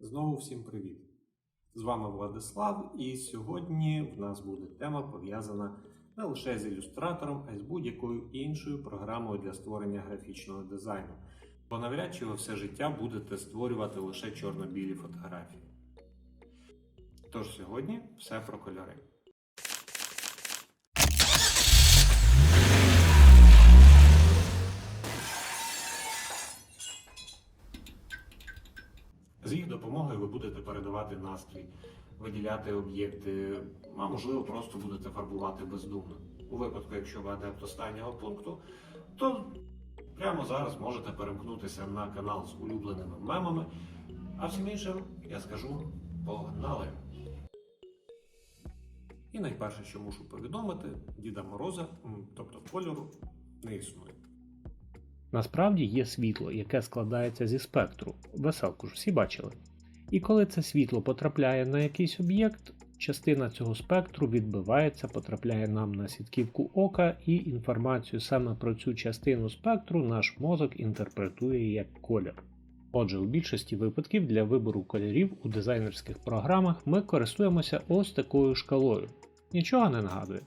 Знову всім привіт! З вами Владислав, і сьогодні в нас буде тема пов'язана не лише з ілюстратором, а й з будь-якою іншою програмою для створення графічного дизайну. Бо навряд чи ви все життя будете створювати лише чорно-білі фотографії. Тож сьогодні все про кольори. З їх допомогою ви будете передавати настрій, виділяти об'єкти, а можливо просто будете фарбувати бездумно. У випадку, якщо ви адепт останнього пункту, то прямо зараз можете перемкнутися на канал з улюбленими мемами, а всім іншим я скажу погнали! І найперше, що мушу повідомити, Діда Мороза, тобто кольору, не існує. Насправді є світло, яке складається зі спектру. Веселку ж всі бачили. І коли це світло потрапляє на якийсь об'єкт, частина цього спектру відбивається, потрапляє нам на сітківку ока, і інформацію саме про цю частину спектру наш мозок інтерпретує як колір. Отже, у більшості випадків для вибору кольорів у дизайнерських програмах ми користуємося ось такою шкалою. Нічого не нагадує.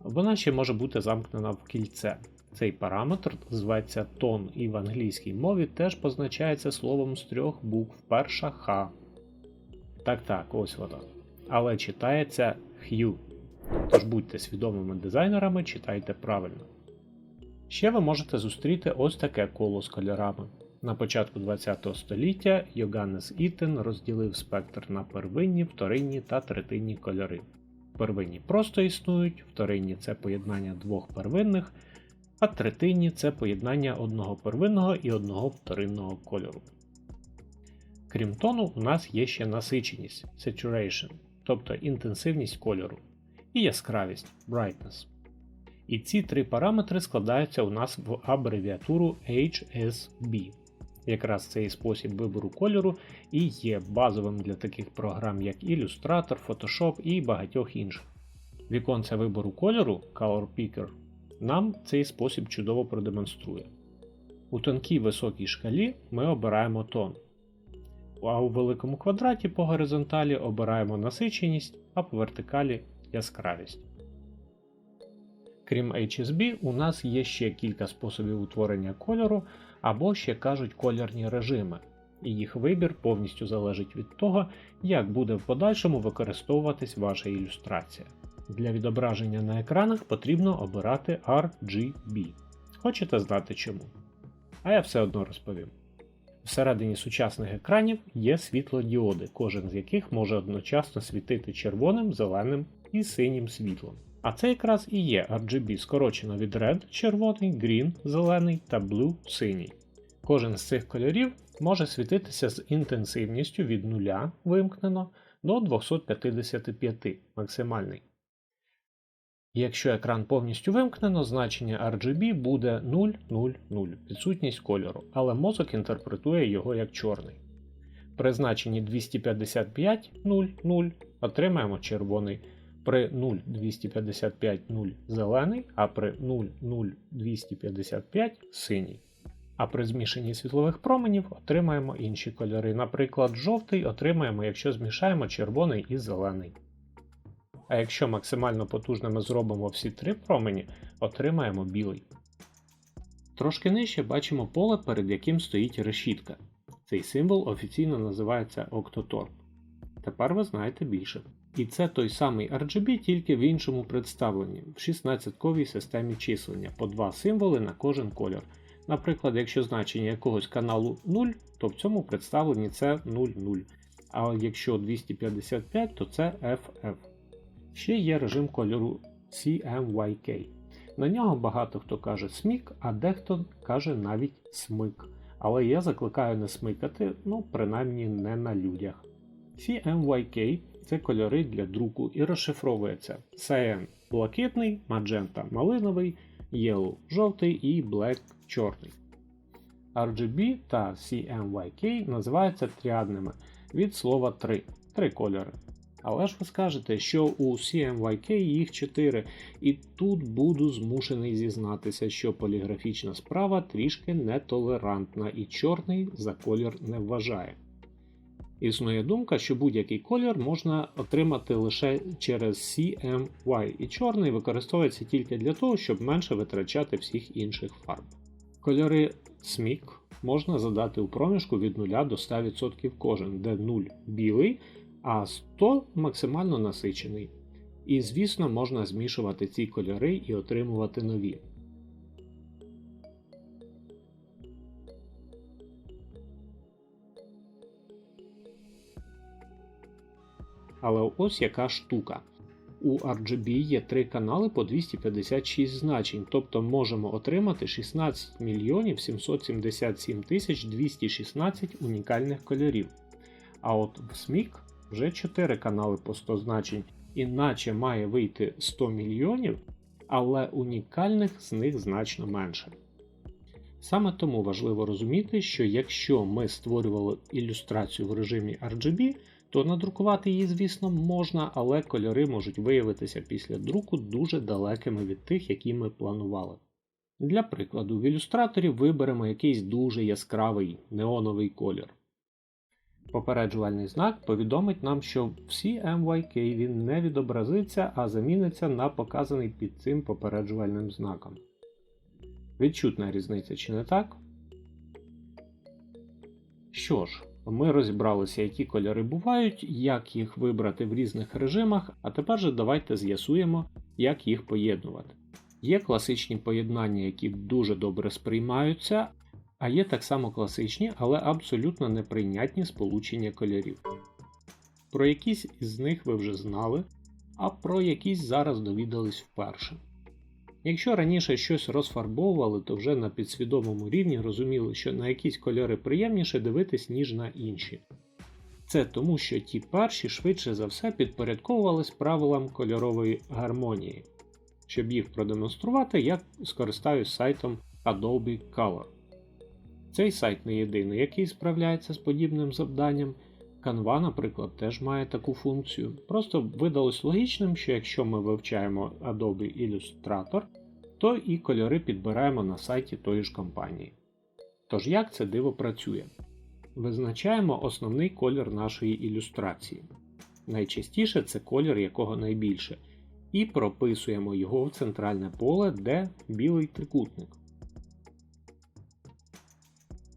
Вона ще може бути замкнена в кільце. Цей параметр зветься тон і в англійській мові теж позначається словом з трьох букв перша Х. Так так, ось вона. Але читається hue. Тож будьте свідомими дизайнерами, читайте правильно. Ще ви можете зустріти ось таке коло з кольорами. На початку ХХ століття Йоганнес Ітен розділив спектр на первинні, вторинні та третинні кольори. Первинні просто існують, вторинні це поєднання двох первинних, а третинні це поєднання одного первинного і одного вторинного кольору. Крім тону, у нас є ще насиченість saturation, тобто інтенсивність кольору, і яскравість brightness. І ці три параметри складаються у нас в абревіатуру HSB. Якраз цей спосіб вибору кольору і є базовим для таких програм, як Illustrator, Photoshop і багатьох інших. Віконце вибору кольору Color Picker нам цей спосіб чудово продемонструє. У тонкій високій шкалі ми обираємо тон, а у великому квадраті по горизонталі обираємо насиченість, а по вертикалі яскравість. Крім HSB, у нас є ще кілька способів утворення кольору, або ще кажуть кольорні режими, і їх вибір повністю залежить від того, як буде в подальшому використовуватись ваша ілюстрація. Для відображення на екранах потрібно обирати RGB. Хочете знати чому? А я все одно розповім. Всередині сучасних екранів є світлодіоди, кожен з яких може одночасно світити червоним, зеленим і синім світлом. А це якраз і є RGB, скорочено від Red червоний, Green зелений та Blue синій. Кожен з цих кольорів може світитися з інтенсивністю від 0 вимкнено до 255 максимальний. Якщо екран повністю вимкнено, значення RGB буде 000, відсутність кольору, але мозок інтерпретує його як чорний. При значенні 255.00 отримаємо червоний, при 0,255.0 зелений, а при 0,0255 синій. А при змішанні світлових променів отримаємо інші кольори. Наприклад, жовтий отримаємо, якщо змішаємо червоний і зелений. А якщо максимально потужними зробимо всі три промені, отримаємо білий. Трошки нижче бачимо поле, перед яким стоїть решітка. Цей символ офіційно називається Octotorp. Тепер ви знаєте більше. І це той самий RGB, тільки в іншому представленні, в 16-ковій системі числення, по два символи на кожен колір. Наприклад, якщо значення якогось каналу 0, то в цьому представленні це 00, а якщо 255, то це FF. Ще є режим кольору CMYK. На нього багато хто каже смік, а дехто каже навіть смик. Але я закликаю не смикати, ну принаймні не на людях. CMYK це кольори для друку і розшифровується Cyan блакитний, Magenta малиновий, Yellow жовтий і Black чорний. RGB та CMYK називаються тріадними від слова 3 три кольори. Але ж ви скажете, що у CMYK їх 4, і тут буду змушений зізнатися, що поліграфічна справа трішки нетолерантна і чорний за колір не вважає. Існує думка, що будь-який колір можна отримати лише через CMY, і чорний використовується тільки для того, щоб менше витрачати всіх інших фарб. Кольори SMIC можна задати у проміжку від 0 до 100% кожен, де 0 білий, а 100 максимально насичений. І, звісно, можна змішувати ці кольори і отримувати нові. Але ось яка штука. У RGB є три канали по 256 значень, тобто можемо отримати 16 мільйонів 777 тисяч 216 унікальних кольорів. А от в SMIC вже 4 канали по 100 значень, іначе має вийти 100 мільйонів, але унікальних з них значно менше. Саме тому важливо розуміти, що якщо ми створювали ілюстрацію в режимі RGB, то надрукувати її, звісно, можна, але кольори можуть виявитися після друку дуже далекими від тих, які ми планували. Для прикладу, в ілюстраторі виберемо якийсь дуже яскравий неоновий колір. Попереджувальний знак повідомить нам, що в CMYK він не відобразиться, а заміниться на показаний під цим попереджувальним знаком. Відчутна різниця, чи не так? Що ж, ми розібралися, які кольори бувають, як їх вибрати в різних режимах, а тепер же давайте з'ясуємо, як їх поєднувати. Є класичні поєднання, які дуже добре сприймаються, а є так само класичні, але абсолютно неприйнятні сполучення кольорів. Про якісь із них ви вже знали, а про якісь зараз довідались вперше. Якщо раніше щось розфарбовували, то вже на підсвідомому рівні розуміли, що на якісь кольори приємніше дивитись, ніж на інші. Це тому, що ті перші швидше за все підпорядковувались правилам кольорової гармонії. Щоб їх продемонструвати, я скористаюсь сайтом Adobe Color. Цей сайт не єдиний, який справляється з подібним завданням. Canva, наприклад, теж має таку функцію. Просто видалось логічним, що якщо ми вивчаємо Adobe Illustrator, то і кольори підбираємо на сайті тої ж компанії. Тож як це диво працює? Визначаємо основний колір нашої ілюстрації. Найчастіше це колір якого найбільше, і прописуємо його в центральне поле, де білий трикутник.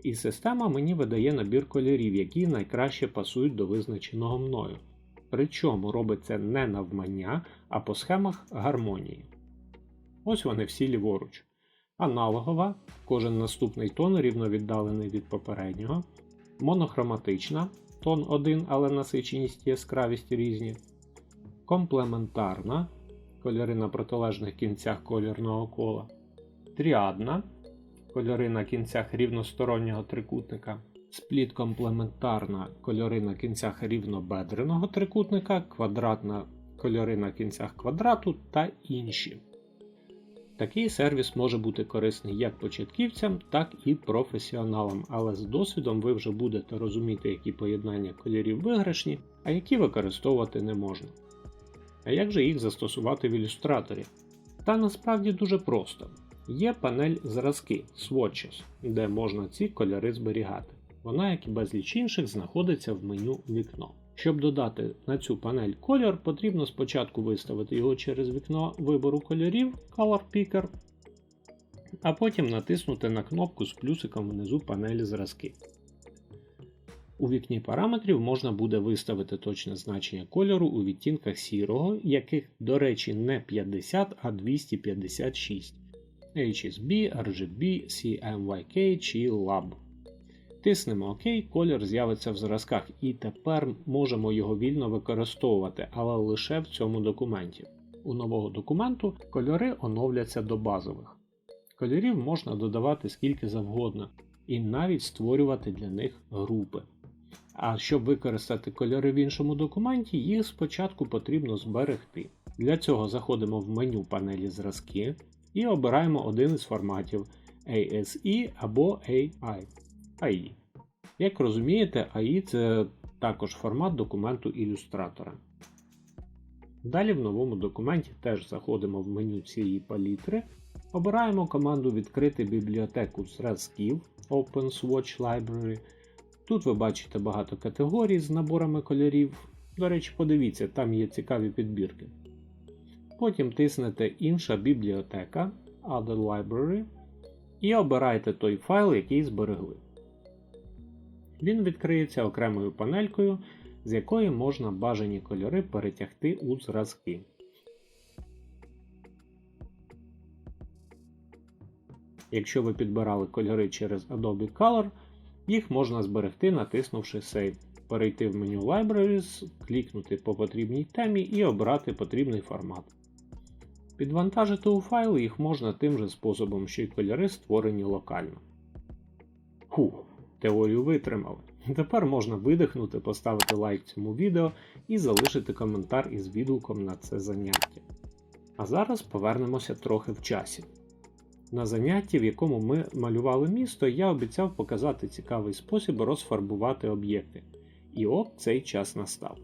І система мені видає набір кольорів, які найкраще пасують до визначеного мною. Причому робить це не навмання, а по схемах гармонії. Ось вони всі ліворуч. Аналогова, кожен наступний тон рівновіддалений від попереднього, монохроматична, тон один, але насиченість і яскравість різні, комплементарна, кольори на протилежних кінцях кольорного кола, тріадна, кольори на кінцях рівностороннього трикутника, спліт комплементарна кольори на кінцях рівнобедреного трикутника, квадратна кольори на кінцях квадрату та інші. Такий сервіс може бути корисний як початківцям, так і професіоналам, але з досвідом ви вже будете розуміти, які поєднання кольорів виграшні, а які використовувати не можна. А як же їх застосувати в ілюстраторі? Та насправді дуже просто. Є панель зразки Swatches, де можна ці кольори зберігати. Вона, як і безліч інших, знаходиться в меню вікно. Щоб додати на цю панель колір, потрібно спочатку виставити його через вікно вибору кольорів Color Picker, а потім натиснути на кнопку з плюсиком внизу панелі зразки. У вікні параметрів можна буде виставити точне значення кольору у відтінках сірого, яких, до речі, не 50, а 256. HSB, RGB, CMYK чи Lab. Тиснемо ОК, колір з'явиться в зразках, і тепер можемо його вільно використовувати, але лише в цьому документі. У нового документу кольори оновляться до базових. Кольорів можна додавати скільки завгодно, і навіть створювати для них групи. А щоб використати кольори в іншому документі, їх спочатку потрібно зберегти. Для цього заходимо в меню панелі зразки і обираємо один із форматів ASE або AI. AI. Як розумієте, AI це також формат документу ілюстратора. Далі в новому документі теж заходимо в меню цієї палітри, обираємо команду Відкрити бібліотеку зразків Open Swatch Library Тут ви бачите багато категорій з наборами кольорів. До речі, подивіться, там є цікаві підбірки. Потім тиснете Інша бібліотека Other Library і обирайте той файл, який зберегли. Він відкриється окремою панелькою, з якої можна бажані кольори перетягти у зразки. Якщо ви підбирали кольори через Adobe Color, їх можна зберегти, натиснувши Save, перейти в меню Libraries, клікнути по потрібній темі і обрати потрібний формат. Підвантажити у файл їх можна тим же способом, що й кольори створені локально. Хух, теорію витримали. Тепер можна видихнути, поставити лайк цьому відео і залишити коментар із відгуком на це заняття. А зараз повернемося трохи в часі. На занятті, в якому ми малювали місто, я обіцяв показати цікавий спосіб розфарбувати об'єкти. І от цей час настав.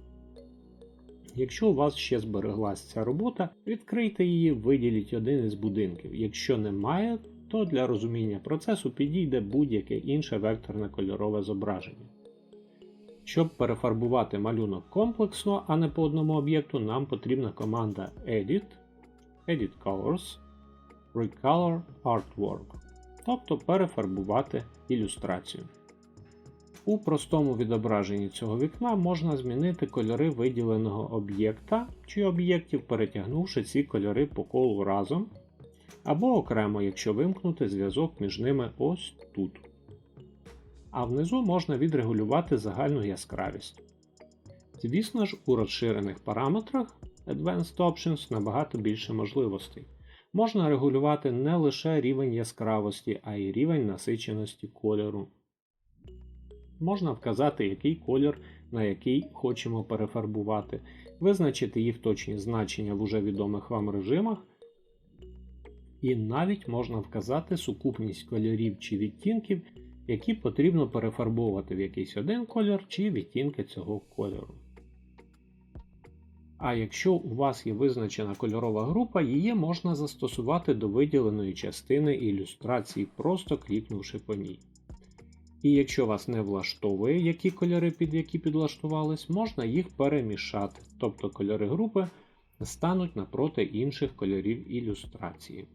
Якщо у вас ще збереглась ця робота, відкрийте її, виділіть один із будинків. Якщо немає, то для розуміння процесу підійде будь-яке інше векторне кольорове зображення. Щоб перефарбувати малюнок комплексно, а не по одному об'єкту, нам потрібна команда Edit, Edit Colors, Recolor Artwork, тобто перефарбувати ілюстрацію. У простому відображенні цього вікна можна змінити кольори виділеного об'єкта чи об'єктів, перетягнувши ці кольори по колу разом, або окремо, якщо вимкнути зв'язок між ними ось тут. А внизу можна відрегулювати загальну яскравість. Звісно ж, у розширених параметрах Advanced Options набагато більше можливостей. Можна регулювати не лише рівень яскравості, а й рівень насиченості кольору. Можна вказати, який колір на який хочемо перефарбувати, визначити їх точні значення в уже відомих вам режимах, і навіть можна вказати сукупність кольорів чи відтінків, які потрібно перефарбовувати в якийсь один колір чи відтінки цього кольору. А якщо у вас є визначена кольорова група, її можна застосувати до виділеної частини ілюстрації, просто клікнувши по ній. І якщо вас не влаштовує, які кольори під які підлаштувались, можна їх перемішати, тобто кольори групи стануть напроти інших кольорів ілюстрації.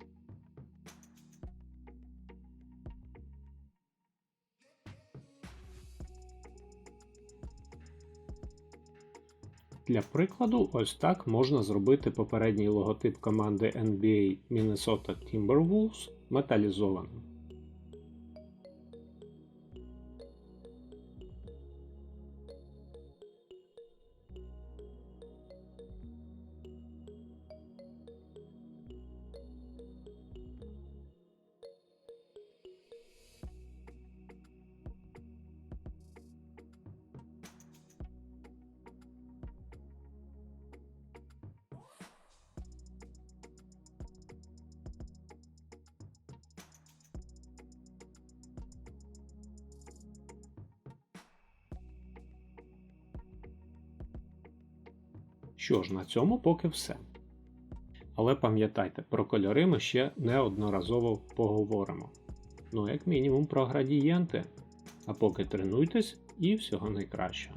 Для прикладу, ось так можна зробити попередній логотип команди NBA Minnesota Timberwolves металізованим. Що ж, на цьому поки все. Але пам'ятайте, про кольори ми ще неодноразово поговоримо. Ну, як мінімум, про градієнти. А поки тренуйтесь і всього найкращого.